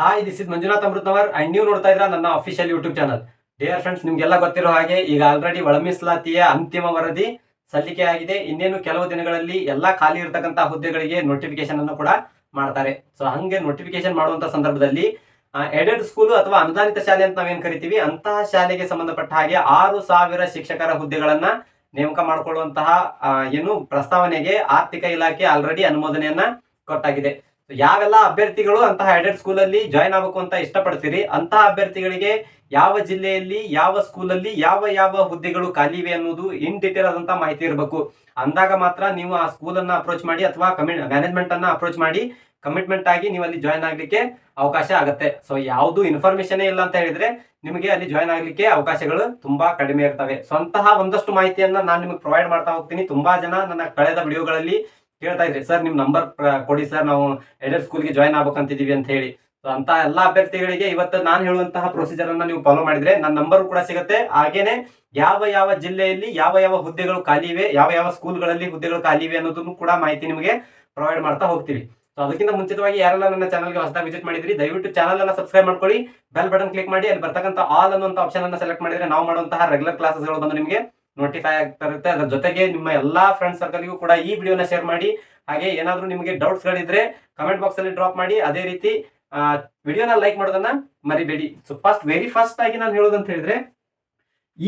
Hi this is Manjunath Amruthavar and ನೀವು ನೋಡ್ತಾ ಇದ್ರ ನನ್ನ official YouTube channel dear friends ನಿಮ್ಗೆಲ್ಲ ಗೊತ್ತಿರೋ ಹಾಗೆ ಈಗ ಆಲ್ರೆಡಿ ಒಳಮೀಸಲಾತಿಯ ಅಂತಿಮ ವರದಿ ಸಲ್ಲಿಕೆ ಆಗಿದೆ. ಇನ್ನೇನು ಕೆಲವು ದಿನಗಳಲ್ಲಿ ಎಲ್ಲಾ ಖಾಲಿ ಇರತಕ್ಕಂತ ಹುದ್ದೆಗಳಿಗೆ ನೋಟಿಫಿಕೇಶನ್ ಅನ್ನು ಕೂಡ ಮಾಡ್ತಾರೆ. ಸೊ ಹಂಗೆ ನೋಟಿಫಿಕೇಶನ್ ಮಾಡುವಂತ ಸಂದರ್ಭದಲ್ಲಿ ಎಡೆಡ್ ಸ್ಕೂಲ್ ಅಥವಾ ಅನುದಾನಿತ ಶಾಲೆ ಅಂತ ನಾವೇನ್ ಕರಿತೀವಿ? ಅಂತಹ ಶಾಲೆಗೆ ಸಂಬಂಧಪಟ್ಟ ಹಾಗೆ ಆರು ಸಾವಿರ ಶಿಕ್ಷಕರ ಹುದ್ದೆಗಳನ್ನ ನೇಮಕ ಮಾಡಿಕೊಳ್ಳುವಂತಹ ಏನು ಪ್ರಸ್ತಾವನೆಗೆ ಆರ್ಥಿಕ ಇಲಾಖೆ ಆಲ್ರೆಡಿ ಅನುಮೋದನೆಯನ್ನ ಕೊಟ್ಟಾಗಿದೆ. ಯಾವೆಲ್ಲ ಅಭ್ಯರ್ಥಿಗಳು ಅಂತಹ ಎಡೆಡ್ ಸ್ಕೂಲ್ ಅಲ್ಲಿ ಜಾಯ್ನ್ ಆಗಬೇಕು ಅಂತ ಇಷ್ಟಪಡ್ತೀರಿ? ಅಂತಹ ಅಭ್ಯರ್ಥಿಗಳಿಗೆ ಯಾವ ಜಿಲ್ಲೆಯಲ್ಲಿ, ಯಾವ ಸ್ಕೂಲಲ್ಲಿ ಯಾವ ಯಾವ ಹುದ್ದೆಗಳು ಖಾಲಿ ಇವೆ ಅನ್ನೋದು ಇನ್ ಡೀಟೇಲ್ ಆದಂತಹ ಮಾಹಿತಿ ಇರಬೇಕು. ಅಂದಾಗ ಮಾತ್ರ ನೀವು ಆ ಸ್ಕೂಲ್ ಅನ್ನ ಅಪ್ರೋಚ್ ಮಾಡಿ ಅಥವಾ ಮ್ಯಾನೇಜ್ಮೆಂಟ್ ಅನ್ನ ಅಪ್ರೋಚ್ ಮಾಡಿ ಕಮಿಟ್ಮೆಂಟ್ ಆಗಿ ನೀವು ಅಲ್ಲಿ ಜಾಯ್ನ್ ಆಗ್ಲಿಕ್ಕೆ ಅವಕಾಶ ಆಗುತ್ತೆ. ಸೊ ಯಾವುದು ಇನ್ಫಾರ್ಮೇಶನ್ ಇಲ್ಲ ಅಂತ ಹೇಳಿದ್ರೆ ನಿಮಗೆ ಅಲ್ಲಿ ಜಾಯ್ನ್ ಆಗ್ಲಿಕ್ಕೆ ಅವಕಾಶಗಳು ತುಂಬಾ ಕಡಿಮೆ ಇರ್ತವೆ. ಸೊ ಒಂದಷ್ಟು ಮಾಹಿತಿಯನ್ನ ನಾನು ನಿಮಗೆ ಪ್ರೊವೈಡ್ ಮಾಡ್ತಾ ಹೋಗ್ತೀನಿ. ತುಂಬಾ ಜನ ನನ್ನ ಕಳೆದ ವಿಡಿಯೋಗಳಲ್ಲಿ ಕೇಳ್ತಾ ಇದ್ರಿ. ಸರ್, ನಿಮ್ ನಂಬರ್ ಕೊಡಿ ಸರ್. ನಾವು ಎಡರ್ ಸ್ಕೂಲ್ಗೆ ಜಾಯ್ನ್ ಆಗ್ಬೇಕಂತಿದೀವಿ ಅಂತ ಹೇಳಿ. ಸೊ ಅಂತ ಎಲ್ಲಾ ಅಭ್ಯರ್ಥಿಗಳಿಗೆ ಇವತ್ತು ನಾನು ಹೇಳುವಂತಹ ಪ್ರೊಸೀಜರ್ ಅನ್ನ ನೀವು ಫಾಲೋ ಮಾಡಿದ್ರೆ ನನ್ನ ನಂಬರ್ ಕೂಡ ಸಿಗುತ್ತೆ. ಹಾಗೇನೆ ಯಾವ ಯಾವ ಜಿಲ್ಲೆಯಲ್ಲಿ ಯಾವ ಯಾವ ಹುದ್ದೆಗಳು ಖಾಲಿ ಇವೆ, ಯಾವ ಯಾವ ಸ್ಕೂಲ್ಗಳಲ್ಲಿ ಹುದ್ದೆಗಳು ಖಾಲಿ ಇವೆ ಅನ್ನೋದನ್ನು ಕೂಡ ಮಾಹಿತಿ ನಿಮಗೆ ಪ್ರೊವೈಡ್ ಮಾಡ್ತಾ ಹೋಗ್ತೀವಿ. ಸೊ ಅದಕ್ಕಿಂತ ಮುಂಚಿತವಾಗಿ ಯಾರೆಲ್ಲ ನನ್ನ ಚಾನಲ್ಗೆ ಹೊಸದಾಗಿ ವಿಸಿಟ್ ಮಾಡಿದ್ರಿ, ದಯವಿಟ್ಟು ಚಾನಲ್ ಅನ್ನ ಸಬ್ಸ್ಕ್ರೈಬ್ ಮಾಡ್ಕೊಳ್ಳಿ ಬೆಲ್ ಬಟನ್ ಕ್ಲಿಕ್ ಮಾಡಿ, ಅಲ್ಲಿ ಬರ್ತಕ್ಕಂಥ ಆಲ್ ಅನ್ನುವಂಥ ಆಪ್ಷನ್ ಅನ್ನ ಸೆಲೆಕ್ಟ್ ಮಾಡಿದ್ರೆ ನಾವು ಮಾಡುವಂತಹ ರೆಗ್ಯುಲರ್ ಕ್ಲಾಸಸ್ಗಳು ಬಂದು ನಿಮಗೆ ನೋಟಿಫೈ ಆಗ್ತಾ ಇರುತ್ತೆ. ಅದರ ಜೊತೆಗೆ ನಿಮ್ಮ ಎಲ್ಲಾ ಫ್ರೆಂಡ್ ಸರ್ಕಲ್ಗೂ ಕೂಡ ಈ ವಿಡಿಯೋನ ಶೇರ್ ಮಾಡಿ. ಹಾಗೆ ಏನಾದರೂ ನಿಮಗೆ ಡೌಟ್ಸ್ ಗಳಿದ್ರೆ ಕಮೆಂಟ್ ಬಾಕ್ಸ್ ಅಲ್ಲಿ ಡ್ರಾಪ್ ಮಾಡಿ. ಅದೇ ರೀತಿ ವಿಡಿಯೋನ ಲೈಕ್ ಮಾಡೋದನ್ನ ಮರಿಬೇಡಿ. ಸೊ ಫಸ್ಟ್ ವೆರಿ ಫಸ್ಟ್ ಆಗಿ ನಾನು ಹೇಳೋದಂತ ಹೇಳಿದ್ರೆ,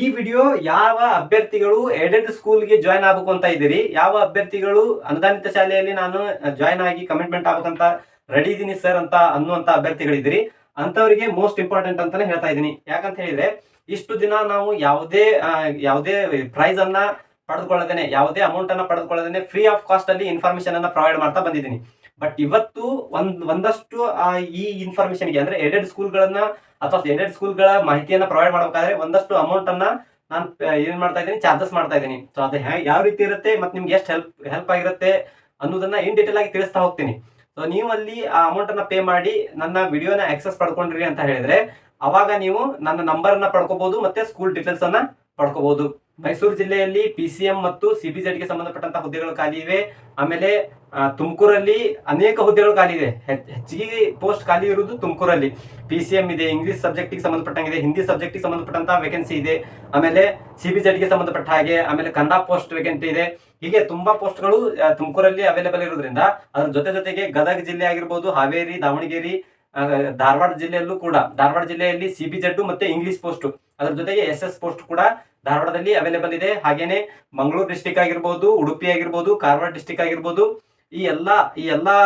ಈ ವಿಡಿಯೋ ಯಾವ ಅಭ್ಯರ್ಥಿಗಳು ಎಡೆಡ್ ಸ್ಕೂಲ್ಗೆ ಜಾಯ್ನ್ ಆಗಬೇಕು ಅಂತ ಇದ್ದೀರಿ? ಯಾವ ಅಭ್ಯರ್ಥಿಗಳು ಅನುದಾನಿತ ಶಾಲೆಯಲ್ಲಿ ನಾನು ಜಾಯ್ನ್ ಆಗಿ ಕಮಿಟ್ಮೆಂಟ್ ಆಗ್ಬೇಕಂತ ರೆಡಿ ಇದ್ದೀನಿ ಸರ್ ಅಂತ ಅನ್ನುವಂತ ಅಭ್ಯರ್ಥಿಗಳಿದ್ದೀರಿ. ಅಂತವರಿಗೆ ಮೋಸ್ಟ್ ಇಂಪಾರ್ಟೆಂಟ್ ಅಂತಾನೆ ಹೇಳ್ತಾ ಇದ್ದೀನಿ. ಯಾಕಂತ ಹೇಳಿದ್ರೆ ಇಷ್ಟು ದಿನ ನಾವು ಯಾವುದೇ ಯಾವುದೇ ಪ್ರೈಸ್ ಅನ್ನ ಪಡೆದುಕೊಳ್ಳದೇನೆ, ಯಾವುದೇ ಅಮೌಂಟ್ ಅನ್ನ ಪಡೆದುಕೊಳ್ಳದೇನೆ ಫ್ರೀ ಆಫ್ ಕಾಸ್ಟ್ ಅಲ್ಲಿ ಇನ್ಫಾರ್ಮೇಶನ್ ಅನ್ನ ಪ್ರೊವೈಡ್ ಮಾಡ್ತಾ ಬಂದಿದ್ದೀನಿ. ಬಟ್ ಇವತ್ತು ಒಂದ್, ಒಂದಷ್ಟು ಈ ಇನ್ಫಾರ್ಮೇಶನ್ಗೆ ಅಂದ್ರೆ ಎಡೆಡ್ ಸ್ಕೂಲ್ಗಳನ್ನ ಅಥವಾ ಎಡೆಡ್ ಸ್ಕೂಲ್ಗಳ ಮಾಹಿತಿಯನ್ನ ಪ್ರೊವೈಡ್ ಮಾಡಬೇಕಾದ್ರೆ ಒಂದಷ್ಟು ಅಮೌಂಟ್ ಅನ್ನ ನಾನು ಏನ್ ಮಾಡ್ತಾ ಇದ್ದೀನಿ ಚಾರ್ಜಸ್ ಮಾಡ್ತಾ ಇದ್ದೀನಿ. ಸೊ ಅದು ಯಾವ ರೀತಿ ಇರುತ್ತೆ ಮತ್ತೆ ನಿಮ್ಗೆ ಎಷ್ಟು ಹೆಲ್ಪ್ ಹೆಲ್ಪ್ ಆಗಿರುತ್ತೆ ಅನ್ನೋದನ್ನ ಇನ್ ಡೀಟೇಲ್ ಆಗಿ ತಿಳಿಸ್ತಾ ಹೋಗ್ತೀನಿ. ಸೊ ನೀವು ಅಲ್ಲಿ ಆ ಅಮೌಂಟ್ ಅನ್ನ ಪೇ ಮಾಡಿ ನನ್ನ ವಿಡಿಯೋನ ಆಕ್ಸೆಸ್ ಪಡ್ಕೊಂಡ್ರಿ ಅಂತ ಹೇಳಿದ್ರೆ ಅವಾಗ ನೀವು ನನ್ನ ನಂಬರ್ ಅನ್ನ ಪಡ್ಕೋಬಹುದು ಮತ್ತೆ ಸ್ಕೂಲ್ ಡೀಟೇಲ್ಸ್ ಅನ್ನ ಪಡ್ಕೋಬಹುದು ಮೈಸೂರು ಜಿಲ್ಲೆಯಲ್ಲಿ ಪಿ ಸಿ ಎಂ ಮತ್ತು ಸಿಬಿಜೆಡ್ಗೆ ಸಂಬಂಧಪಟ್ಟಂತ ಹುದ್ದೆಗಳು ಖಾಲಿ ಇವೆ. ಆಮೇಲೆ ತುಮಕೂರಲ್ಲಿ ಅನೇಕ ಹುದ್ದೆಗಳು ಖಾಲಿ ಇದೆ ಹೆಚ್- ಹೆಚ್ಚಿಗೆ ಪೋಸ್ಟ್ ಖಾಲಿ ಇರುವುದು ತುಮಕೂರಲ್ಲಿ. ಪಿ ಸಿ ಎಂ ಇದೆ ಇಂಗ್ಲಿಷ್ ಸಬ್ಜೆಕ್ಟ್ಗೆ ಸಂಬಂಧಪಟ್ಟಂಗಿದೆ ಹಿಂದಿ ಸಬ್ಜೆಕ್ಟ್ಗೆ ಸಂಬಂಧಪಟ್ಟಂತ ವೇಕೆನ್ಸಿ ಇದೆ. ಆಮೇಲೆ ಸಿಬಿಜೆಡ್ಗೆ ಸಂಬಂಧಪಟ್ಟ ಹಾಗೆ, ಆಮೇಲೆ ಕನ್ನಡ ಪೋಸ್ಟ್ ವೇಕೆಂಟ್ ಇದೆ. ಹೀಗೆ ತುಂಬಾ ಪೋಸ್ಟ್ಗಳು ತುಮಕೂರಲ್ಲಿ ಅವೈಲೇಬಲ್ ಇರೋದ್ರಿಂದ ಅದ್ರ ಜೊತೆ ಜೊತೆಗೆ ಗದಗ ಜಿಲ್ಲೆ ಆಗಿರ್ಬೋದು, ಹಾವೇರಿ, ದಾವಣಗೆರೆ ಧಾರವಾಡ ಜಿಲ್ಲೆಯಲ್ಲೂ ಕೂಡ, ಧಾರವಾಡ ಜಿಲ್ಲೆಯಲ್ಲಿ ಸಿಬಿಜೆಡ್ ಮತ್ತೆ ಇಂಗ್ಲಿಷ್ ಪೋಸ್ಟ್ ಅದರ ಜೊತೆಗೆ ಎಸ್ ಎಸ್ ಪೋಸ್ಟ್ ಕೂಡ ಧಾರವಾಡದಲ್ಲಿ ಅವೈಲೇಬಲ್ ಇದೆ. ಹಾಗೇನೆ ಮಂಗಳೂರು ಡಿಸ್ಟಿಕ್ ಆಗಿರ್ಬೋದು, ಉಡುಪಿ ಆಗಿರ್ಬೋದು, ಕಾರವಾರ ಡಿಸ್ಟಿಕ್ ಆಗಿರ್ಬೋದು, ಈ ಎಲ್ಲಾ ಈ ಎಲ್ಲಾ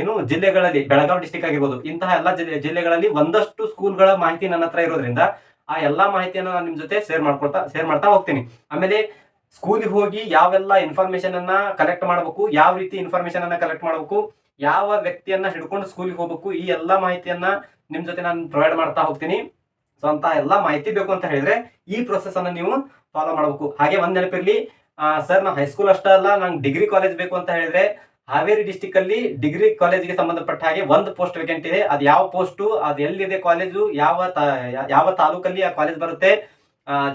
ಏನು ಜಿಲ್ಲೆಗಳಲ್ಲಿ, ಬೆಳಗಾವಿ ಡಿಸ್ಟಿಕ್ ಆಗಿರ್ಬೋದು, ಇಂತಹ ಎಲ್ಲಾ ಜಿಲ್ಲೆ, ಜಿಲ್ಲೆಗಳಲ್ಲಿ ಒಂದಷ್ಟು ಸ್ಕೂಲ್ಗಳ ಮಾಹಿತಿ ನನ್ನ ಹತ್ರ ಇರೋದ್ರಿಂದ ಆ ಎಲ್ಲಾ ಮಾಹಿತಿಯನ್ನು ನಾನು ನಿಮ್ ಜೊತೆ ಶೇರ್ ಮಾಡ್ಕೊಳ್ತಾ ಶೇರ್ ಮಾಡ್ತಾ ಹೋಗ್ತೀನಿ. ಆಮೇಲೆ ಸ್ಕೂಲಿಗೆ ಹೋಗಿ ಯಾವೆಲ್ಲ ಇನ್ಫಾರ್ಮೇಶನ್ ಅನ್ನ ಕಲೆಕ್ಟ್ ಮಾಡಬೇಕು, ಯಾವ ರೀತಿ ಇನ್ಫಾರ್ಮೇಶನ್ ಅನ್ನ ಕಲೆಕ್ಟ್ ಮಾಡಬೇಕು ಯಾವ ವ್ಯಕ್ತಿಯನ್ನ ಹಿಡ್ಕೊಂಡು ಸ್ಕೂಲ್ಗೆ ಹೋಗ್ಬೇಕು? ಈ ಎಲ್ಲಾ ಮಾಹಿತಿಯನ್ನ ನಿಮ್ ಜೊತೆ ನಾನು ಪ್ರೊವೈಡ್ ಮಾಡ್ತಾ ಹೋಗ್ತೀನಿ. ಸೊ ಅಂತ ಎಲ್ಲಾ ಮಾಹಿತಿ ಬೇಕು ಅಂತ ಹೇಳಿದ್ರೆ ಈ ಪ್ರೊಸೆಸ್ ಅನ್ನ ನೀವು ಫಾಲೋ ಮಾಡಬೇಕು. ಹಾಗೆ ಒಂದ್ ನೆನಪಿರ್ಲಿ ಸರ್ ನಾವು ಹೈಸ್ಕೂಲ್ ಅಷ್ಟೇ ಅಲ್ಲ, ನಂಗೆ ಡಿಗ್ರಿ ಕಾಲೇಜ್ ಬೇಕು ಅಂತ ಹೇಳಿದ್ರೆ ಹಾವೇರಿ ಡಿಸ್ಟಿಕ್ ಅಲ್ಲಿ ಡಿಗ್ರಿ ಕಾಲೇಜಿಗೆ ಸಂಬಂಧಪಟ್ಟ ಹಾಗೆ ಒಂದು ಪೋಸ್ಟ್ ವೇಕೆಂಟ್ ಇದೆ. ಅದು ಯಾವ ಪೋಸ್ಟ್ ಅದು ಎಲ್ಲಿದೆ ಕಾಲೇಜು ಯಾವ ಯಾವ ತಾಲೂಕಲ್ಲಿ ಆ ಕಾಲೇಜ್ ಬರುತ್ತೆ?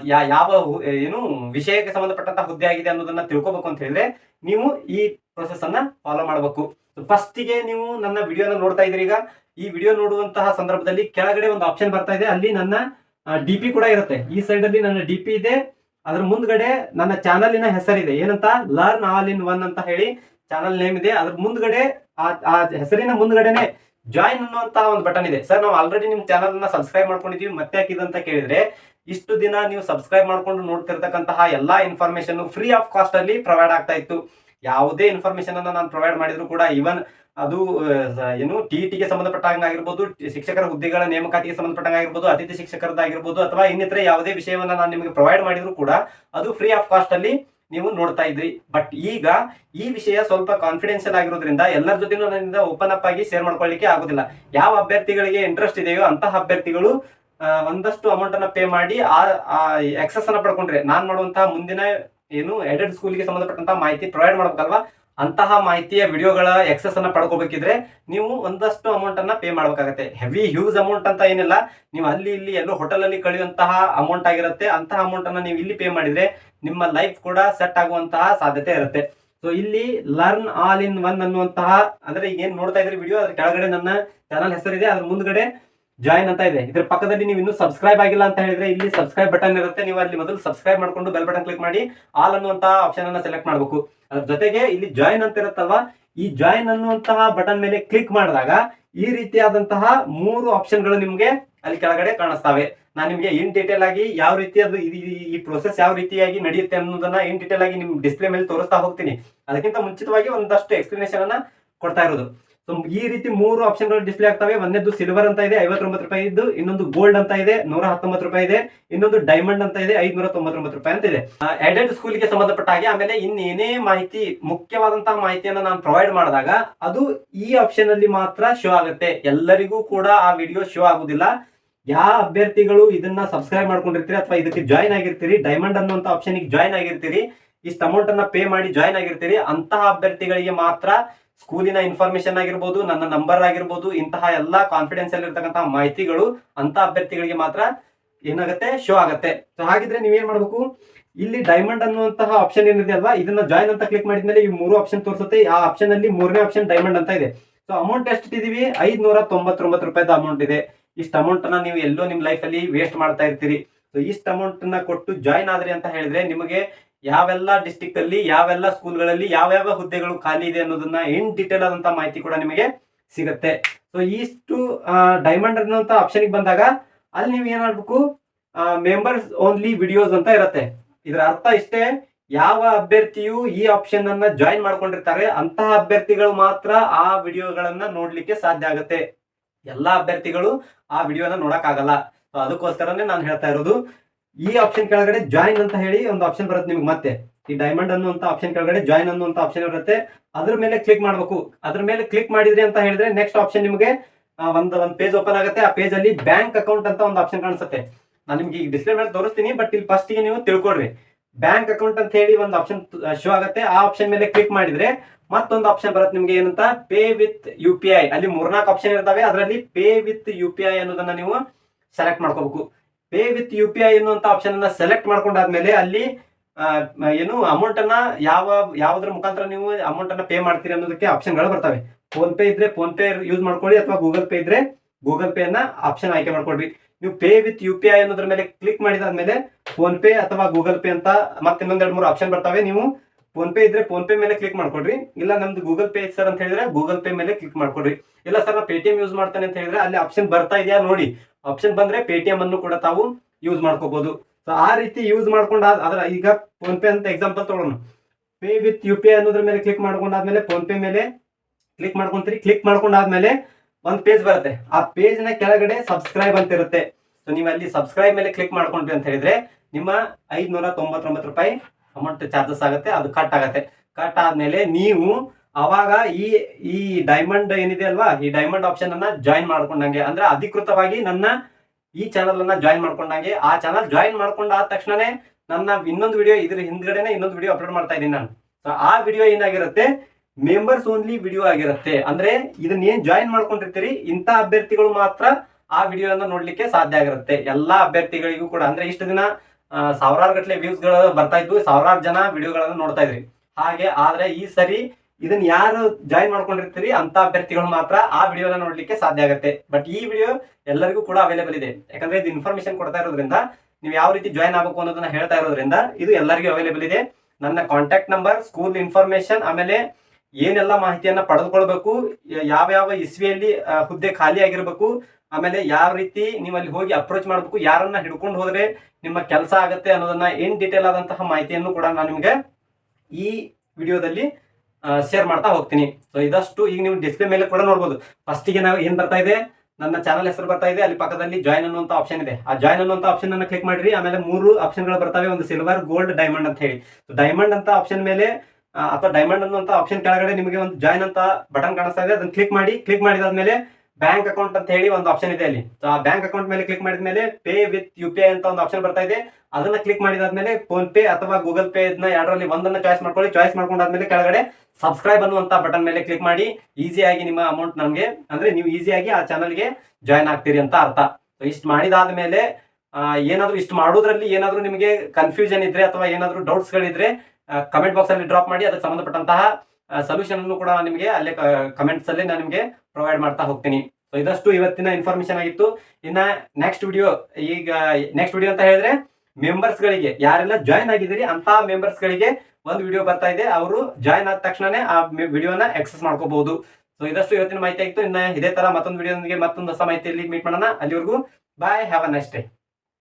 ಯಾ- ಯಾವ ಏನು ವಿಷಯಕ್ಕೆ ಸಂಬಂಧಪಟ್ಟಂತ ಹುದ್ದೆ ಆಗಿದೆ ಅನ್ನೋದನ್ನ ತಿಳ್ಕೊಬೇಕು ಅಂತ ಹೇಳಿದ್ರೆ ನೀವು ಈ ಪ್ರೊಸೆಸ್ ಅನ್ನ ಫಾಲೋ ಮಾಡಬೇಕು. ಫಸ್ಟಿಗೆ ನೀವು ನನ್ನ ವಿಡಿಯೋನ ನೋಡ್ತಾ ಇದ್ದೀರಿ ಈಗ. ಈ ವಿಡಿಯೋ ನೋಡುವಂತಹ ಸಂದರ್ಭದಲ್ಲಿ ಕೆಳಗಡೆ ಒಂದು ಆಪ್ಷನ್ ಬರ್ತಾ ಇದೆ. ಅಲ್ಲಿ ನನ್ನ ಡಿ ಪಿ ಕೂಡ ಇರುತ್ತೆ. ಈ ಸೈಡ್ ಅಲ್ಲಿ ನನ್ನ ಡಿ ಪಿ ಇದೆ. ಅದ್ರ ಮುಂದ್ಗಡೆ ನನ್ನ ಚಾನಲಿನ ಹೆಸರಿದೆ. ಏನಂತ? ಲರ್ನ್ ಆಲ್ ಇನ್ ಒನ್ ಅಂತ ಹೇಳಿ ಚಾನಲ್ ನೇಮ್ ಇದೆ. ಅದ್ರ ಮುಂದ್ಗಡೆ, ಆ ಹೆಸರಿನ ಮುಂದ್ಗಡೆನೆ ಜಾಯಿನ್ ಅನ್ನುವಂತಹ ಒಂದು ಬಟನ್ ಇದೆ. ಸರ್ ನಾವು ಆಲ್ರೆಡಿ ನಿಮ್ ಚಾನಲ್ ಅನ್ನ ಸಬ್ಸ್ಕ್ರೈಬ್ ಮಾಡ್ಕೊಂಡಿದೀವಿ. ಮತ್ತೆ ಹಾಕಿದಂತ ಕೇಳಿದ್ರೆ ಇಷ್ಟು ದಿನ ನೀವು ಸಬ್ಸ್ಕ್ರೈಬ್ ಮಾಡ್ಕೊಂಡು ನೋಡ್ತಿರ್ತಕ್ಕಂತಹ ಎಲ್ಲಾ ಇನ್ಫಾರ್ಮೇಶನ್ ಫ್ರೀ ಆಫ್ ಕಾಸ್ಟ್ ಅಲ್ಲಿ ಪ್ರೊವೈಡ್ ಆಗ್ತಾ ಇತ್ತು. ಯಾವುದೇ ಇನ್ಫಾರ್ಮೇಶನ್ ಅನ್ನ ನಾನು ಪ್ರೊವೈಡ್ ಮಾಡಿದ್ರು ಕೂಡ ಇವನ್ ಅದು ಏನು ಟಿ ಟಿಗೆ ಸಂಬಂಧಪಟ್ಟಂಗಾಗಿರ್ಬೋದು ಶಿಕ್ಷಕರ ಹುದ್ದೆಗಳ ನೇಮಕಾತಿಗೆ ಸಂಬಂಧಪಟ್ಟಂಗಾಗಿರ್ಬೋದು ಅತಿಥಿ ಶಿಕ್ಷಕರದ್ದಾಗಿರ್ಬೋದು, ಅಥವಾ ಇನ್ನಿತರ ಯಾವುದೇ ವಿಷಯವನ್ನ ನಾನು ನಿಮಗೆ ಪ್ರೊವೈಡ್ ಮಾಡಿದ್ರು ಕೂಡ ಅದು ಫ್ರೀ ಆಫ್ ಕಾಸ್ಟ್ ಅಲ್ಲಿ ನೀವು ನೋಡ್ತಾ ಇದ್ರಿ. ಬಟ್ ಈಗ ಈ ವಿಷಯ ಸ್ವಲ್ಪ ಕಾನ್ಫಿಡೆನ್ಷಿಯಲ್ ಆಗಿರೋದ್ರಿಂದ ಎಲ್ಲರ ಜೊತೆ ನನ್ನಿಂದ ಓಪನ್ ಅಪ್ ಆಗಿ ಶೇರ್ ಮಾಡ್ಕೊಳ್ಳಿಕ್ಕೆ ಆಗುದಿಲ್ಲ. ಯಾವ ಅಭ್ಯರ್ಥಿಗಳಿಗೆ ಇಂಟ್ರೆಸ್ಟ್ ಇದೆಯೋ ಅಂತಹ ಅಭ್ಯರ್ಥಿಗಳು ಒಂದಷ್ಟು ಅಮೌಂಟ್ ಅನ್ನ ಪೇ ಮಾಡಿ ಆ ಆಕ್ಸೆಸ್ ಅನ್ನ ಪಡ್ಕೊಂಡ್ರೆ, ನಾನ್ ಮಾಡುವಂತಹ ಮುಂದಿನ ಏನು ಎಡೆಡ್ ಸ್ಕೂಲ್ಗೆ ಸಂಬಂಧಪಟ್ಟಂತಹ ಮಾಹಿತಿ ಪ್ರೊವೈಡ್ ಮಾಡ್ಬೇಕಲ್ವಾ? ಅಂತಹ ಮಾಹಿತಿಯ ವಿಡಿಯೋಗಳ ಎಕ್ಸೆಸ್ ಅನ್ನ ಪಡ್ಕೋಬೇಕಿದ್ರೆ ನೀವು ಒಂದಷ್ಟು ಅಮೌಂಟ್ ಅನ್ನ ಪೇ ಮಾಡ್ಬೇಕಾಗತ್ತೆ. ಹೆವಿ ಹ್ಯೂಜ್ ಅಮೌಂಟ್ ಅಂತ ಏನಿಲ್ಲ. ನೀವು ಅಲ್ಲಿ, ಇಲ್ಲಿ, ಎಲ್ಲೋ ಹೋಟೆಲ್ ಅಲ್ಲಿ ಕಳೆಯುವಂತಹ ಅಮೌಂಟ್ ಆಗಿರುತ್ತೆ. ಅಂತಹ ಅಮೌಂಟ್ ಅನ್ನ ನೀವು ಇಲ್ಲಿ ಪೇ ಮಾಡಿದ್ರೆ ನಿಮ್ಮ ಲೈಫ್ ಕೂಡ ಸೆಟ್ ಆಗುವಂತಹ ಸಾಧ್ಯತೆ ಇರುತ್ತೆ. ಸೊ ಇಲ್ಲಿ ಲರ್ನ್ ಆಲ್ ಇನ್ ಒನ್ ಅನ್ನುವಂತಹ, ಅಂದ್ರೆ ಏನ್ ನೋಡ್ತಾ ಇದ್ರಿ ವಿಡಿಯೋ ಅದ್ರ ಕೆಳಗಡೆ ನನ್ನ ಚಾನಲ್ ಹೆಸರಿದೆ. ಅದ್ರ ಮುಂದ್ಗಡೆ ಜಾಯಿನ್ ಅಂತ ಇದೆ. ಇದ್ರ ಪಕ್ಕದಲ್ಲಿ ನೀವು ಇನ್ನೂ ಸಬ್ಸ್ಕ್ರೈಬ್ ಆಗಿಲ್ಲ ಅಂತ ಹೇಳಿದ್ರೆ ಇಲ್ಲಿ ಸಬ್ಸ್ಕ್ರೈಬ್ ಬಟನ್ ಇರುತ್ತೆ. ನೀವು ಅಲ್ಲಿ ಮೊದಲು ಸಬ್ಸ್ಕ್ರೈಬ್ ಮಾಡ್ಕೊಂಡು ಬೆಲ್ ಬಟನ್ ಕ್ಲಿಕ್ ಮಾಡಿ ಆಲ್ ಅನ್ನುವಂತಹ ಆಪ್ಷನ್ ಅನ್ನ ಸೆಲೆಕ್ಟ್ ಮಾಡಬೇಕು. ಅದ್ರ ಜೊತೆಗೆ ಇಲ್ಲಿ ಜಾಯಿನ್ ಅಂತ ಇರುತ್ತಲ್ವಾ? ಈ ಜಾಯಿನ್ ಅನ್ನುವಂತಹ ಬಟನ್ ಮೇಲೆ ಕ್ಲಿಕ್ ಮಾಡಿದಾಗ ಈ ರೀತಿಯಾದಂತಹ ಮೂರು ಆಪ್ಷನ್ಗಳು ನಿಮ್ಗೆ ಅಲ್ಲಿ ಕೆಳಗಡೆ ಕಾಣಿಸ್ತವೆ. ನಾನು ನಿಮಗೆ ಇನ್ ಡೀಟೇಲ್ ಆಗಿ ಯಾವ ರೀತಿ ಅದು ಈ- ಪ್ರೋಸೆಸ್ ಯಾವ ರೀತಿಯಾಗಿ ನಡೆಯುತ್ತೆ ಅನ್ನೋದನ್ನ ಇನ್ ಡೀಟೇಲ್ ಆಗಿ ನಿಮ್ ಡಿಸ್ಪ್ಲೇ ಮೇಲೆ ತೋರಿಸ್ತಾ ಹೋಗ್ತೀನಿ. ಅದಕ್ಕಿಂತ ಮುಂಚಿತವಾಗಿ ಒಂದಷ್ಟು ಎಕ್ಸ್ಪ್ಲನೇಷನ್ ಅನ್ನ ಕೊಡ್ತಾ ಇರೋದು. ಸೊ ಈ ರೀತಿ ಮೂರು ಆಪ್ಷನ್ಗಳು ಡಿಸ್ಪ್ಲೇ ಆಗ್ತವೆ. ಒಂದೇದು ಸಿಲ್ವರ್ ಅಂತ ಇದೆ, ಐವತ್ತೊಂಬತ್ತು ರೂಪಾಯಿ ಇದ್ದು, ಇನ್ನೊಂದು ಗೋಲ್ಡ್ ಅಂತ ಇದೆ ನೂರ ಹತ್ತೊಂಬತ್ತು ರೂಪಾಯಿ ಇದೆ, ಇನ್ನೊಂದು ಡೈಮಂಡ್ ಅಂತ ಇದೆ ಐದ್ನೂರ ತೊಂಬತ್ತೊಂಬತ್ತು ರೂಪಾಯಿ ಅಂತ ಇದೆ. ಎಡೆಂಟ್ ಸ್ಕೂಲ್ಗೆ ಸಂಬಂಧಪಟ್ಟ ಹಾಗೆ ಆಮೇಲೆ ಇನ್ನೇನೇ ಮಾಹಿತಿ, ಮುಖ್ಯವಾದಂತಹ ಮಾಹಿತಿಯನ್ನು ನಾನು ಪ್ರೊವೈಡ್ ಮಾಡಿದಾಗ ಅದು ಈ ಆಪ್ಷನ್ ಅಲ್ಲಿ ಮಾತ್ರ ಶೋ ಆಗುತ್ತೆ. ಎಲ್ಲರಿಗೂ ಕೂಡ ಆ ವಿಡಿಯೋ ಶೋ ಆಗುದಿಲ್ಲ. ಯಾವ ಅಭ್ಯರ್ಥಿಗಳು ಇದನ್ನ ಸಬ್ಸ್ಕ್ರೈಬ್ ಮಾಡ್ಕೊಂಡಿರ್ತೀರಿ ಅಥವಾ ಇದಕ್ಕೆ ಜಾಯ್ನ್ ಆಗಿರ್ತೀರಿ ಡೈಮಂಡ್ ಅನ್ನುವಂತ ಆಪ್ಷನ್ ಜಾಯ್ನ್ ಆಗಿರ್ತೀರಿ, ಇಷ್ಟು ಅಮೌಂಟ್ ಅನ್ನ ಪೇ ಮಾಡಿ ಜಾಯ್ನ್ ಆಗಿರ್ತೀರಿ, ಅಂತಹ ಅಭ್ಯರ್ಥಿಗಳಿಗೆ ಮಾತ್ರ ಸ್ಕೂಲಿನ ಇನ್ಫಾರ್ಮೇಶನ್ ಆಗಿರ್ಬೋದು, ನನ್ನ ನಂಬರ್ ಆಗಿರ್ಬೋದು, ಇಂತಹ ಎಲ್ಲಾ ಕಾನ್ಫಿಡೆನ್ಸ್ ಅಲ್ಲಿ ಇರ್ತಕ್ಕಂತಹ ಮಾಹಿತಿಗಳು ಅಂತ ಅಭ್ಯರ್ಥಿಗಳಿಗೆ ಮಾತ್ರ ಏನಾಗುತ್ತೆ? ಶೋ ಆಗುತ್ತೆ. ಸೊ ಹಾಗಿದ್ರೆ ನೀವೇನ್ ಮಾಡ್ಬೇಕು? ಇಲ್ಲಿ ಡೈಮಂಡ್ ಅನ್ನುವಂತಹ ಆಪ್ಷನ್ ಏನಿದೆ ಅಲ್ವಾ? ಇದನ್ನ ಜಾಯಿನ್ ಅಂತ ಕ್ಲಿಕ್ ಮಾಡಿದ್ಮೇಲೆ ಈ ಮೂರು ಆಪ್ಷನ್ ತೋರಿಸುತ್ತೆ. ಆ ಆಪ್ಷನ್ ಅಲ್ಲಿ ಮೂರನೇ ಆಪ್ಷನ್ ಡೈಮಂಡ್ ಅಂತ ಇದೆ. ಸೊ ಅಮೌಂಟ್ ಎಷ್ಟು ಇಟ್ಟಿದೀವಿ? ಐದ್ನೂರ ತೊಂಬತ್ತೊಂಬತ್ತು ರೂಪಾಯಿದ ಅಮೌಂಟ್ ಇದೆ. ಇಷ್ಟು ಅಮೌಂಟ್ ಅನ್ನ ನೀವು ಎಲ್ಲೋ ನಿಮ್ ಲೈಫ್ ಅಲ್ಲಿ ವೇಸ್ಟ್ ಮಾಡ್ತಾ ಇರ್ತೀರಿ. ಸೊ ಇಷ್ಟು ಅಮೌಂಟ್ ಅನ್ನ ಕೊಟ್ಟು ಜಾಯಿನ್ ಆದ್ರಿ ಅಂತ ಹೇಳಿದ್ರೆ ನಿಮಗೆ ಯಾವೆಲ್ಲ ಡಿಸ್ಟಿಕ್ ಅಲ್ಲಿ, ಯಾವೆಲ್ಲ ಸ್ಕೂಲ್ಗಳಲ್ಲಿ ಯಾವ್ಯಾವ ಹುದ್ದೆಗಳು ಖಾಲಿ ಇದೆ ಅನ್ನೋದನ್ನ ಇನ್ ಡೀಟೇಲ್ ಆದಂತ ಮಾಹಿತಿ ಕೂಡ ನಿಮಗೆ ಸಿಗುತ್ತೆ. ಸೊ ಇಷ್ಟು ಡೈಮಂಡ್ ಅನ್ನುವಂತ ಆಪ್ಷನ್ಗೆ ಬಂದಾಗ ಅಲ್ಲಿ ನೀವು ಏನ್ ಮಾಡ್ಬೇಕು? ಮೆಂಬರ್ಸ್ ಓನ್ಲಿ ವಿಡಿಯೋಸ್ ಅಂತ ಇರುತ್ತೆ. ಇದರ ಅರ್ಥ ಇಷ್ಟೇ, ಯಾವ ಅಭ್ಯರ್ಥಿಯು ಈ ಆಪ್ಷನ್ ಅನ್ನ ಜಾಯಿನ್ ಮಾಡ್ಕೊಂಡಿರ್ತಾರೆ, ಅಂತಹ ಅಭ್ಯರ್ಥಿಗಳು ಮಾತ್ರ ಆ ವಿಡಿಯೋಗಳನ್ನ ನೋಡ್ಲಿಕ್ಕೆ ಸಾಧ್ಯ ಆಗುತ್ತೆ. ಎಲ್ಲಾ ಅಭ್ಯರ್ಥಿಗಳು ಆ ವಿಡಿಯೋನ ನೋಡಕ್ ಆಗಲ್ಲ ಅದಕ್ಕೋಸ್ಕರನೇ ನಾನು ಹೇಳ್ತಾ ಇರೋದು ಈ ಆಪ್ಷನ್ ಕೆಳಗಡೆ ಜಾಯಿನ್ ಅಂತ ಹೇಳಿ ಒಂದು ಆಪ್ಷನ್ ಬರುತ್ತೆ ನಿಮ್ಗೆ ಮತ್ತೆ. ಈ ಡೈಮಂಡ್ ಅನ್ನುವಂತ ಆಪ್ಷನ್ ಕೆಳಗಡೆ ಜಾಯಿನ್ ಅನ್ನುವಂತ ಆಪ್ಷನ್ ಇರುತ್ತೆ. ಅದ್ರ ಮೇಲೆ ಕ್ಲಿಕ್ ಮಾಡಬೇಕು. ಅದ್ರ ಮೇಲೆ ಕ್ಲಿಕ್ ಮಾಡಿದ್ರಿ ಅಂತ ಹೇಳಿದ್ರೆ ನೆಕ್ಸ್ಟ್ ಆಪ್ಷನ್ ನಿಮಗೆ ಒಂದು, ಒಂದ್ ಪೇಜ್ ಓಪನ್ ಆಗುತ್ತೆ. ಆ ಪೇಜ್ ಅಲ್ಲಿ ಬ್ಯಾಂಕ್ ಅಕೌಂಟ್ ಅಂತ ಒಂದು ಆಪ್ಷನ್ ಕಾಣಿಸುತ್ತೆ. ನಾನು ನಿಮ್ಗೆ ಈಗ ಡಿಸ್ಪ್ಲೇ ಮೇಲೆ ತೋರಿಸ್ತೀನಿ ಬಟ್ ಇಲ್ಲಿ ಫಸ್ಟ್ಗೆ ನೀವು ತಿಳ್ಕೊಡ್ರಿ ಬ್ಯಾಂಕ್ ಅಕೌಂಟ್ ಅಂತ ಹೇಳಿ ಒಂದು ಆಪ್ಷನ್ ಶೋ ಆಗುತ್ತೆ. ಆ ಆಪ್ಷನ್ ಮೇಲೆ ಕ್ಲಿಕ್ ಮಾಡಿದ್ರೆ ಮತ್ತೊಂದು ಆಪ್ಷನ್ ಬರುತ್ತೆ. ನಿಮ್ಗೆ ಏನಂತ? Pay with U P I ಅಲ್ಲಿ ಮೂರ್ನಾಲ್ಕು ಆಪ್ಷನ್ ಇರ್ತವೆ. ಅದರಲ್ಲಿ pay with U P I ಅನ್ನೋದನ್ನ ನೀವು ಸೆಲೆಕ್ಟ್ ಮಾಡ್ಕೋಬೇಕು. Pay with U P I option ಅನ್ನ ಸೆಲೆಕ್ಟ್ ಮಾಡ್ಕೊಂಡಾದ್ಮೇಲೆ ಅಲ್ಲಿ ಏನು ಅಮೌಂಟ್ ಅನ್ನ ಯಾವ, ಯಾವ್ದ್ರ ಮುಖಾಂತರ ನೀವು ಅಮೌಂಟ್ ಅನ್ನ ಪೇ ಮಾಡ್ತೀರಿ ಅನ್ನೋದಕ್ಕೆ ಆಪ್ಷನ್ಗಳು ಬರ್ತವೆ. ಫೋನ್ ಪೇ ಇದ್ರೆ ಫೋನ್ ಪೇ ಯೂಸ್ ಮಾಡ್ಕೊಳ್ಳಿ ಅಥವಾ ಗೂಗಲ್ ಪೇ ಇದ್ರೆ ಗೂಗಲ್ ಪೇ ಅನ್ನ ಆಪ್ಷನ್ ಆಯ್ಕೆ ಮಾಡ್ಕೊಳ್ರಿ. ನೀವು pay with U P I ಅನ್ನೋದ್ರ ಮೇಲೆ ಕ್ಲಿಕ್ ಮಾಡಿದಾದ್ಮೇಲೆ ಫೋನ್ ಪೇ ಅಥವಾ ಗೂಗಲ್ ಪೇ ಅಂತ ಮತ್ತೆ ಇನ್ನೊಂದೆರಡು ಮೂರು ಆಪ್ಷನ್ ಬರ್ತವೆ. ನೀವು ಫೋನ್ ಪೇ ಇದ್ರೆ ಫೋನ್ ಪೇ ಮೇಲೆ ಕ್ಲಿಕ್ ಮಾಡ್ಕೊಡ್ರಿ ಇಲ್ಲ ನಮ್ದು ಗೂಗಲ್ ಪೇ ಸರ್ ಅಂತ ಹೇಳಿದ್ರೆ ಗೂಗಲ್ ಪೇ ಮೇಲೆ ಕ್ಲಿಕ್ ಮಾಡ್ಕೊಡ್ರಿ ಇಲ್ಲ ಸರ್ ಪೇಟಿಎಂ ಯೂಸ್ ಮಾಡ್ತಾನೆ ಅಂತ ಹೇಳಿದ್ರೆ ಅಲ್ಲಿ ಆಪ್ಷನ್ ಬರ್ತಾ ಇದೆಯಾ ನೋಡಿ. ಆಪ್ಷನ್ ಬಂದ್ರೆ ಪೇಟಿಎಂ ಅನ್ನು ಕೂಡ ತಾವು ಯೂಸ್ ಮಾಡ್ಕೋಬಹುದು ಸೊ ಆ ರೀತಿ ಯೂಸ್ ಮಾಡ್ಕೊಂಡು ಅದ್ರ ಈಗ ಫೋನ್ ಪೇ ಅಂತ ಎಕ್ಸಾಂಪಲ್ ತಗೊಳ್ಳೋಣ. Pay with U P I ಅನ್ನೋದ್ರ ಮೇಲೆ ಕ್ಲಿಕ್ ಮಾಡ್ಕೊಂಡಾದ್ಮೇಲೆ ಫೋನ್ ಪೇ ಮೇಲೆ ಕ್ಲಿಕ್ ಮಾಡ್ಕೊಂತೀರಿ. ಕ್ಲಿಕ್ ಮಾಡ್ಕೊಂಡಾದ್ಮೇಲೆ ಒಂದು ಪೇಜ್ ಬರುತ್ತೆ. ಆ ಪೇಜ್ ಕೆಳಗಡೆ ಸಬ್ಸ್ಕ್ರೈಬ್ ಅಂತ ಇರುತ್ತೆ. ಸೊ ನೀವು ಅಲ್ಲಿ ಸಬ್ಸ್ಕ್ರೈಬ್ ಮೇಲೆ ಕ್ಲಿಕ್ ಮಾಡ್ಕೊಂಡ್ರಿ ಅಂತ ಹೇಳಿದ್ರೆ ನಿಮ್ಮ ಐದ್ನೂರ ತೊಂಬತ್ತೊಂಬತ್ತು ರೂಪಾಯಿ ಅಮೌಂಟ್ ಚಾರ್ಜಸ್ ಆಗುತ್ತೆ. ಅದು ಕಟ್ ಆಗುತ್ತೆ. ಕಟ್ ಆದ್ಮೇಲೆ ನೀವು ಅವಾಗ ಈ ಈ ಡೈಮಂಡ್ ಏನಿದೆ ಅಲ್ವಾ? ಈ ಡೈಮಂಡ್ ಆಪ್ಷನ್ ಅನ್ನ ಜಾಯಿನ್ ಮಾಡ್ಕೊಂಡಂಗೆ. ಅಂದ್ರೆ ಅಧಿಕೃತವಾಗಿ ನನ್ನ ಈ ಚಾನಲ್ ಅನ್ನ ಜಾಯಿನ್ ಮಾಡ್ಕೊಂಡಂಗೆ. ಆ ಚಾನಲ್ ಜಾಯಿನ್ ಮಾಡ್ಕೊಂಡ ಆದ ತಕ್ಷಣನೇ ನನ್ನ ಇನ್ನೊಂದು ವಿಡಿಯೋ ಇದ್ರ ಹಿಂದ್ಗಡೆನೆ ಇನ್ನೊಂದು ವಿಡಿಯೋ ಅಪ್ಲೋಡ್ ಮಾಡ್ತಾ ಇದ್ದೀನಿ ನಾನು. ಸೊ ಆ ವಿಡಿಯೋ ಏನಾಗಿರುತ್ತೆ? ಮೆಂಬರ್ಸ್ ಓನ್ಲಿ ವಿಡಿಯೋ ಆಗಿರುತ್ತೆ. ಅಂದ್ರೆ ಇದನ್ನ ಏನ್ ಜಾಯಿನ್ ಮಾಡ್ಕೊಂಡಿರ್ತೀರಿ? ಇಂಥ ಅಭ್ಯರ್ಥಿಗಳು ಮಾತ್ರ ಆ ವಿಡಿಯೋನ ನೋಡ್ಲಿಕ್ಕೆ ಸಾಧ್ಯ ಆಗಿರುತ್ತೆ. ಎಲ್ಲಾ ಅಭ್ಯರ್ಥಿಗಳಿಗೂ ಕೂಡ. ಅಂದ್ರೆ ಇಷ್ಟು ದಿನ ಸಾವಿರಾರು ಗಟ್ಟಲೆ ವ್ಯೂಸ್ಗಳು ಬರ್ತಾ ಇದ್ವು. ಸಾವಿರಾರು ಜನ ವಿಡಿಯೋಗಳನ್ನು ನೋಡ್ತಾ ಇದ್ರಿ. ಹಾಗೆ, ಆದ್ರೆ ಈ ಸರಿ ಇದನ್ನ ಯಾರು ಜಾಯಿನ್ ಮಾಡ್ಕೊಂಡಿರ್ತೀರಿ ಅಂತ ಅಭ್ಯರ್ಥಿಗಳು ಮಾತ್ರ ಆ ವಿಡಿಯೋನ ನೋಡ್ಲಿಕ್ಕೆ ಸಾಧ್ಯ ಆಗುತ್ತೆ. ಬಟ್ ಈ ವಿಡಿಯೋ ಎಲ್ಲರಿಗೂ ಕೂಡ ಅವೈಲೇಬಲ್ ಇದೆ. ಯಾಕಂದ್ರೆ ಇದು ಇನ್ಫಾರ್ಮೇಶನ್ ಕೊಡ್ತಾ ಇರೋದ್ರಿಂದ, ನೀವು ಯಾವ ರೀತಿ ಜಾಯಿನ್ ಆಗಬೇಕು ಅನ್ನೋದನ್ನ ಹೇಳ್ತಾ ಇರೋದ್ರಿಂದ ಇದು ಎಲ್ಲರಿಗೂ ಅವೈಲೇಬಲ್ ಇದೆ. ನನ್ನ ಕಾಂಟ್ಯಾಕ್ಟ್ ನಂಬರ್ ಸ್ಕೂಲ್ ಇನ್ಫಾರ್ಮೇಶನ್ ಆಮೇಲೆ ಏನೆಲ್ಲ ಮಾಹಿತಿಯನ್ನ ಪಡೆದುಕೊಳ್ಬೇಕು ಯಾವ ಯಾವ ಇಸ್ವಿಯಲ್ಲಿ ಹುದ್ದೆ ಖಾಲಿ ಆಗಿರ್ಬೇಕು, ಆಮೇಲೆ ಯಾವ ರೀತಿ ನೀವು ಅಲ್ಲಿ ಹೋಗಿ ಅಪ್ರೋಚ್ ಮಾಡಬೇಕು, ಯಾರನ್ನ ಹಿಡ್ಕೊಂಡು ಹೋದ್ರೆ ನಿಮ್ಮ ಕೆಲಸ ಆಗುತ್ತೆ ಅನ್ನೋದನ್ನ ಏನ್ ಡೀಟೇಲ್ ಆದಂತಹ ಮಾಹಿತಿಯನ್ನು ಕೂಡ ನಾನು ನಿಮಗೆ ಈ ವಿಡಿಯೋದಲ್ಲಿ ಶೇರ್ ಮಾಡ್ತಾ ಹೋಗ್ತೀನಿ. ಸೊ ಇದಷ್ಟು ಈಗ ನೀವು ಡಿಸ್ಪ್ಲೇ ಮೇಲೆ ಕೂಡ ನೋಡ್ಬೋದು. ಫಸ್ಟಿಗೆ ನಾವು ಏನು ಬರ್ತಾ ಇದೆ? ನನ್ನ ಚಾನಲ್ ಹೆಸರು ಬರ್ತಾ ಇದೆ. ಅಲ್ಲಿ ಪಕ್ಕದಲ್ಲಿ ಜಾಯ್ನ್ ಅನ್ನುವಂತ ಆಪ್ಷನ್ ಇದೆ. ಆ ಜಾಯ್ನ್ ಅನ್ನುವಂತ ಆಪ್ಷನ್ ಅನ್ನು ಕ್ಲಿಕ್ ಮಾಡಿರಿ. ಆಮೇಲೆ ಮೂರು ಆಪ್ಷನ್ಗಳು ಬರ್ತವೆ. ಒಂದು ಸಿಲ್ವರ್ ಗೋಲ್ಡ್ ಡೈಮಂಡ್ ಅಂತ ಹೇಳಿ. ಡೈಮಂಡ್ ಅಂತ ಆಪ್ಷನ್ ಮೇಲೆ ಅಥವಾ ಡೈಮಂಡ್ ಅನ್ನುವಂತ ಆಪ್ಷನ್ ಕೆಳಗಡೆ ನಿಮಗೆ ಒಂದು ಜಾಯ್ನ್ ಅಂತ ಬಟನ್ ಕಾಣಿಸ್ತಾ ಇದೆ. ಅದನ್ನ ಕ್ಲಿಕ್ ಮಾಡಿ. ಕ್ಲಿಕ್ ಮಾಡಿದಾದ್ಮೇಲೆ ಬ್ಯಾಂಕ್ ಅಕೌಂಟ್ ಅಂತ ಹೇಳಿ ಒಂದು ಆಪ್ಷನ್ ಇದೆ ಅಲ್ಲಿ. ಆ ಬ್ಯಾಂಕ್ ಅಕೌಂಟ್ ಮೇಲೆ ಕ್ಲಿಕ್ ಮಾಡಿದ ಮೇಲೆ pay with U P I ಅಂತ ಒಂದು ಆಪ್ಷನ್ ಬರ್ತಾ ಇದೆ. ಅದನ್ನ ಕ್ಲಿಕ್ ಮಾಡಿದಾದ್ಮೇಲೆ ಫೋನ್ ಪೇ ಅಥವಾ ಗೂಗಲ್ ಪೇ ಇದನ್ನ ಎರಡರಲ್ಲಿ ಒಂದನ್ನ ಚಾಯ್ಸ್ ಮಾಡ್ಕೊಳ್ಳಿ. ಚಾಯ್ಸ್ ಮಾಡ್ಕೊಂಡಾದ್ಮೇಲೆ ಕೆಳಗಡೆ ಸಬ್ಸ್ಕ್ರೈಬ್ ಅನ್ನುವಂತ ಬಟನ್ ಮೇಲೆ ಕ್ಲಿಕ್ ಮಾಡಿ ಈಸಿಯಾಗಿ ನಿಮ್ಮ ಅಮೌಂಟ್ ನಮಗೆ, ಅಂದ್ರೆ ನೀವು ಈಸಿಯಾಗಿ ಆ ಚಾನಲ್ಗೆ ಜಾಯ್ನ್ ಆಗ್ತೀರಿ ಅಂತ ಅರ್ಥ. ಸೊ ಇಷ್ಟು ಮಾಡಿದಾದ್ಮೇಲೆ ಏನಾದರೂ ಇಷ್ಟು ಮಾಡೋದ್ರಲ್ಲಿ ಏನಾದರೂ ನಿಮಗೆ ಕನ್ಫ್ಯೂಷನ್ ಇದ್ರೆ ಅಥವಾ ಏನಾದರೂ ಡೌಟ್ಸ್ ಗಳಿದ್ರೆ ಕಮೆಂಟ್ ಬಾಕ್ಸ್ ಅಲ್ಲಿ ಡ್ರಾಪ್ ಮಾಡಿ ಅದಕ್ಕೆ ಸಂಬಂಧಪಟ್ಟಂತಹ ಸೊಲ್ಯೂಷನ್ ಅನ್ನು ಕೂಡ ನಿಮಗೆ ಅಲ್ಲೇ ಕಮೆಂಟ್ಸ್ ಅಲ್ಲಿ ನಾನು ನಿಮಗೆ ಪ್ರೊವೈಡ್ ಮಾಡ್ತಾ ಹೋಗ್ತೀನಿ. ಸೊ ಇದಷ್ಟು ಇವತ್ತಿನ ಇನ್ಫಾರ್ಮೇಶನ್ ಆಗಿತ್ತು. ಇನ್ನ ನೆಕ್ಸ್ಟ್ ವಿಡಿಯೋ ಈಗ ನೆಕ್ಸ್ಟ್ ವಿಡಿಯೋ ಅಂತ ಹೇಳಿದ್ರೆ ಮೆಂಬರ್ಸ್ ಗಳಿಗೆ, ಯಾರೆಲ್ಲ ಜಾಯ್ನ್ ಆಗಿದ್ದೀರಿ ಅಂತ ಮೆಂಬರ್ಸ್ ಗಳಿಗೆ ಒಂದು ವಿಡಿಯೋ ಬರ್ತಾ ಇದೆ. ಅವರು ಜಾಯ್ನ್ ಆದ ತಕ್ಷಣನೇ ಆ ವಿಡಿಯೋನ ಎಕ್ಸೆಸ್ ಮಾಡ್ಕೋಬಹುದು. ಸೊ ಇದಷ್ಟು ಇವತ್ತಿನ ಮಾಹಿತಿ ಆಯಿತು ಇನ್ನ ಇದೇ ತರ ಮತ್ತೊಂದು ವಿಡಿಯೋದೊಂದಿಗೆ ಮತ್ತೊಂದು ಹೊಸ ಮಾಹಿತಿಯಲ್ಲಿ ಮೀಟ್ ಮಾಡೋಣ. ಅಲ್ಲಿವರೆಗೂ bye have a next day